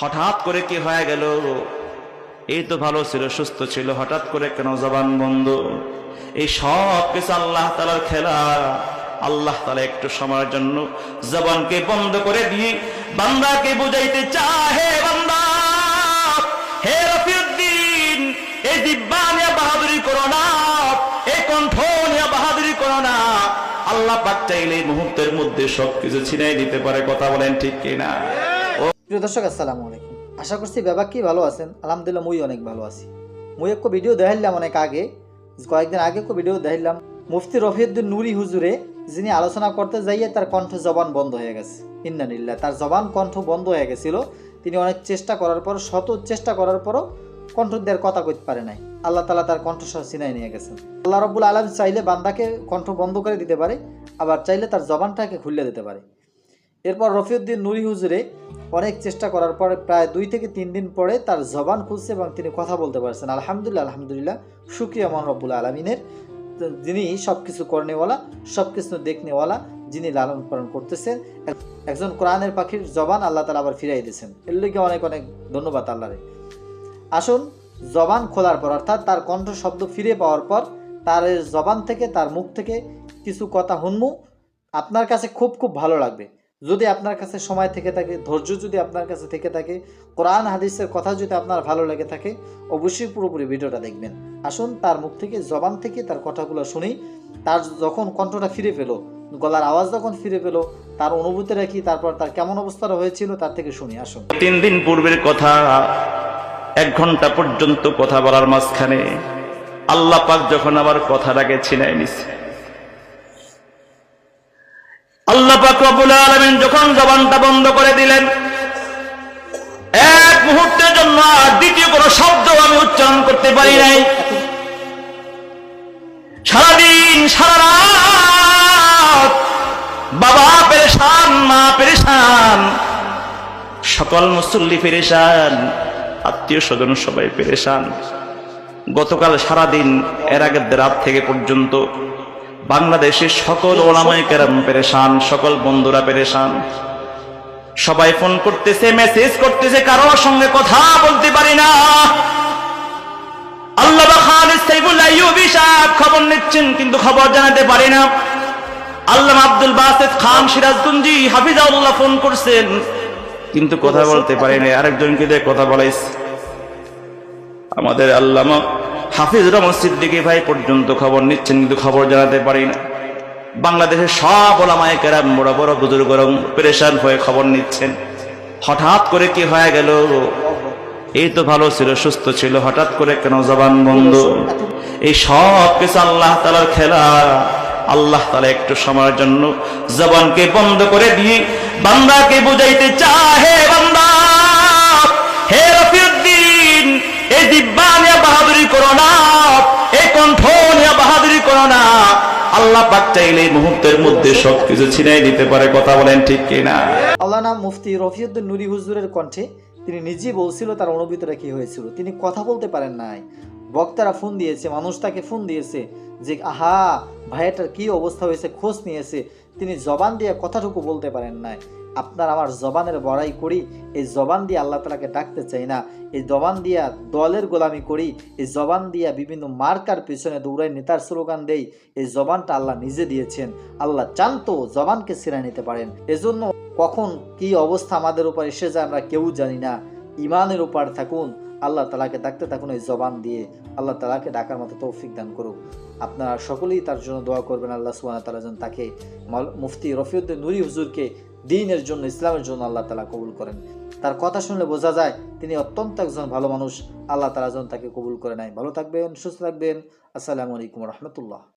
হঠাৎ করে কি হয়ে গেল? এই তো ভালো ছিল, সুস্থ ছিল, হঠাৎ করে কেন জবান বন্ধ? এই সব কিছু আল্লাহ তালার খেলা। আল্লাহ তালা একটু সময়ের জন্য জবানকে বন্ধ করে দিয়ে বান্দাকে বুঝাইতে চাহে বান্দা, হে রফিউদ্দিন দিব্যা বাহাদুরি করো না কণ্ঠ বাহাদুরি করো না। আল্লাহ পাক চাইলে মুহূর্তের মধ্যে সবকিছু ছিনাই দিতে পারে, কথা বলেন ঠিক কিনা? প্রিয় দর্শক, আসসালামু আলাইকুম। আশা করছি ব্যাপার কি ভালো আছেন? আলহামদুলিল্লাহ মুই অনেক ভালো আছি। মুই এক ভিডিও দেখাইলাম অনেক আগে, কয়েকদিন আগে এক ভিডিও দেখাইলাম। মুফতি রফিউদ্দিন নুরি হুজুরে, যিনি আলোচনা করতে যাইয়ে তার কণ্ঠ জবান বন্ধ হয়ে গেছে। ইন্নানিল্লাহ তার জবান কণ্ঠ বন্ধ হয়ে গেছিল। তিনি অনেক চেষ্টা করার পর শত চেষ্টা করার পরও কণ্ঠ দেওয়ার কথা কইতে পারে নাই। আল্লাহ তালা তার কণ্ঠস্বর চিনাই নিয়ে গেছেন। আল্লাহ রব্বুল আলম চাইলে বান্দাকে কণ্ঠ বন্ধ করে দিতে পারে, আবার চাইলে তার জবানটাকে খুলে দিতে পারে। এরপর রফিউদ্দিন নুরি হুজুরে অনেক চেষ্টা করার পরে প্রায় দুই থেকে তিন দিন পরে তার জবান খুলছে এবং তিনি কথা বলতে পারছেন। আলহামদুলিল্লাহ আলহামদুলিল্লাহ। সুক্রিয়া মহান রব্বুল আলমিনের। যিনি সব কিছু করনেওয়ালা সব কিছু দেখনেওয়ালা, যিনি লালন পালন করতেছেন এক- একজন কোরআনের পাখির জবান আল্লাহ তালা আবার ফিরাই দিয়েছেন। এর লিগে অনেক অনেক ধন্যবাদ আল্লাহরে। আসুন, জবান খোলার পর অর্থাৎ তার কণ্ঠ শব্দ ফিরে পাওয়ার পর তার জবান থেকে, তার মুখ থেকে কিছু কথা হুনমু আপনার কাছে খুব খুব ভালো লাগবে। যদি আপনার কাছে সময় থেকে থাকে, ধৈর্য যদি আপনার কাছে থেকে থাকে, কোরআন, হাদিসের কথা যদি আপনার ভালো লেগে থাকে, অবশ্যই পুরোপুরি ভিডিওটা দেখবেন। আসুন, তার মুখ থেকে, জবান থেকে তার কথাগুলো শুনি। তার যখন কণ্ঠটা ফিরে পেল, গলার আওয়াজ যখন ফিরে পেল, তার অনুভূতিটা কি, তারপর তার কেমন অবস্থাটা হয়েছিল, তার থেকে শুনি, আসুন। তিন দিন পূর্বের কথা, এক ঘণ্টা পর্যন্ত কথা বলার মাঝখানে আল্লাহ পাক যখন আবার কথাটাকে ছিনাই নিছে আলামিন যখন জবানটা বন্ধ করে দিলেন, এক মুহূর্তের জন্য আর দ্বিতীয় কোনো শব্দ আমি উচ্চারণ করতে পারি নাই। সারাদিন, সারা রাত বাবা পেরেশান, মা পেরেশান, সকল মুসল্লি পেরেশান, আত্মীয় স্বজন সবাই পেরেশান। গতকাল সারাদিন এর আগের রাত থেকে পর্যন্ত বাংলাদেশের সকল ওলামাই কেরাম পেরেশান, সকল বন্ধুরা পেরেশান। সবাই ফোন করতেছে, মেসেজ করতেছে, কারোর সঙ্গে কথা বলতে পারি না। আল্লাহ খবর নিচ্ছেন, কিন্তু খবর জানাতে পারি না। আল্লাহ আব্দুল বাসেদ খান সিরাজগঞ্জি হাফিজাউল্লাহ ফোন করছেন, কিন্তু কথা বলতে পারি না আরেকজনকে দিয়ে কথা বলাইছে। আমাদের আল্লামা হাফিজ রহমান সিদ্দিকী ভাই পর্যন্ত খবর নিচ্ছেন, কিন্তু খবর জানাতে পারি না। বাংলাদেশের সব ওলামায় কেরাম বড় বড় বুজুর্গরম পেরেশান হয়ে খবর নিচ্ছেন। হঠাৎ করে কি হয়ে গেল? এই তো ভালো ছিল, সুস্থ ছিল, হঠাৎ করে কেন জবান বন্ধ? এই সব কিছু আল্লাহ তালার খেলা। আল্লাহ তালা একটু সময়ের জন্য জবানকে বন্ধ করে দিয়ে বান্দাকে বুঝাইতে চাহে বান্দা! হে রফিউদ্দিন এই দিব্যা পাক চাইলে মুহূর্তের মধ্যে সবকিছু ছিনাই পারে, কথা বলেন ঠিক কিনা? মুফতি রফিউদ্দিন নুরি হুজুরের কণ্ঠে তিনি বলছিল তার অনুভূতিটা কি হয়েছিল। তিনি কথা বলতে পারেন নাই। বক্তারা ফোন দিয়েছে, মানুষ তাকে ফোন দিয়েছে যে, আহা, ভাইয়াটার কি অবস্থা হয়েছে? খোঁজ নিয়েছে। তিনি জবান দিয়ে কথাটুকু বলতে পারেন নাই। আপনার আমার জবানের বড়াই করি, এই জবান দিয়ে আল্লাহ তালাকে ডাকতে চাই না। এই জবান দিয়া দলের গোলামি করি, এই জবান দিয়া বিভিন্ন মার্কার পেছনে দৌড়াই নেতার স্লোগান দেই, এই জবানটা আল্লাহ নিজে দিয়েছেন। আল্লাহ চান তো জবানকে ছিঁড়ে নিতে পারেন। এজন্য কখন কি অবস্থা আমাদের উপর এসে যায় আমরা কেউ জানি না। ইমানের উপর থাকুন আল্লাহ তালাকে ডাকতে থাকুন, এই জবান দিয়ে আল্লাহ তালাকে ডাকার মতো তৌফিক দান করুক। আপনারা সকলেই তার জন্য দোয়া করবেন, আল্লাহ সুবাহ তালা যেন তাকে মুফতি রফিউদ্দিন নুরি হুজুরকে দিনের জন্য, ইসলামের জন্য আল্লাহ তালা কবুল করেন। তার কথা শুনলে বোঝা যায় তিনি অত্যন্ত একজন ভালো মানুষ, আল্লাহ তালা যেন তাকে কবুল করে নেয়। ভালো থাকবেন, সুস্থ থাকবেন। আসসালামু আলাইকুম রহমতুল্লাহ।